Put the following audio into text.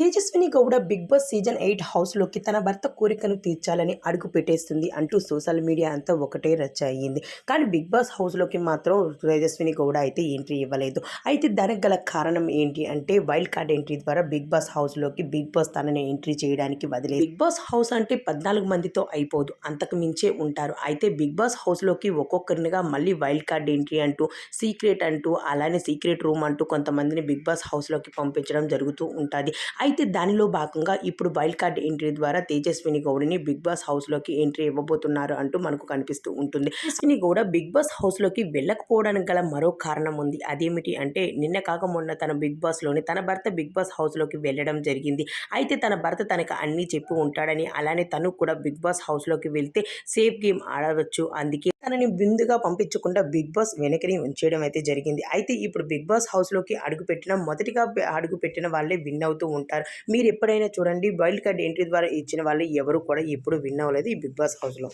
Tejaswini Gowda Bigg Boss season eight హౌస్లోకి తన భర్త కోరికను తీర్చాలని అడుగు పెట్టేస్తుంది అంటూ సోషల్ మీడియా అంతా ఒకటే రచ్చ అయ్యింది. కానీ బిగ్ బాస్ హౌస్లోకి మాత్రం తేజస్విని గౌడ అయితే ఎంట్రీ ఇవ్వలేదు. అయితే దానికి గల కారణం ఏంటి అంటే వైల్డ్ కార్డ్ ఎంట్రీ ద్వారా బిగ్ బాస్ హౌస్లోకి బిగ్ బాస్ తనని ఎంట్రీ చేయడానికి వదిలేదు. బిగ్ బాస్ హౌస్ అంటే పద్నాలుగు మందితో అయిపోదు. అంతకు మించే ఉంటారు. అయితే బిగ్ బాస్ హౌస్లోకి ఒక్కొక్కరినిగా మళ్ళీ వైల్డ్ కార్డ్ ఎంట్రీ అంటూ సీక్రెట్ అంటూ అలానే సీక్రెట్ రూమ్ అంటూ కొంతమందిని బిగ్ బాస్ హౌస్లోకి పంపించడం జరుగుతూ ఉంటుంది. అయితే దానిలో భాగంగా ఇప్పుడు వైల్డ్ కార్డ్ ఎంట్రీ ద్వారా తేజస్విని గౌడ్ని బిగ్ బాస్ హౌస్లోకి ఎంట్రీ ఇవ్వబోతున్నారు అంటూ మనకు కనిపిస్తూ ఉంటుంది. తేజస్విని గౌడ బిగ్ బాస్ హౌస్లోకి వెళ్ళకపోవడానికి గల మరో కారణం ఉంది. అదేమిటి అంటే నిన్న కాక మొన్న తన బిగ్ బాస్లోని తన భర్త బిగ్ బాస్ హౌస్లోకి వెళ్ళడం జరిగింది. అయితే తన భర్త తనకు అన్నీ చెప్పి ఉంటాడని అలానే తను కూడా బిగ్ బాస్ హౌస్లోకి వెళ్తే సేఫ్ గేమ్ ఆడవచ్చు. అందుకే తనని బిందుగా పంపించకుండా బిగ్ బాస్ వెనకని ఉంచేయడం అయితే జరిగింది. అయితే ఇప్పుడు బిగ్ బాస్ హౌస్లోకి అడుగుపెట్టిన మొదటిగా అడుగుపెట్టిన వాళ్ళే విన్ అవుతూ ఉంటారు. మీరు ఎప్పుడైనా చూడండి వైల్డ్ కార్డ్ ఎంట్రీ ద్వారా ఇచ్చిన వాళ్ళు ఎవరు కూడా ఎప్పుడు విన్ అవ్వలేదు ఈ బిగ్ బాస్ హౌస్లో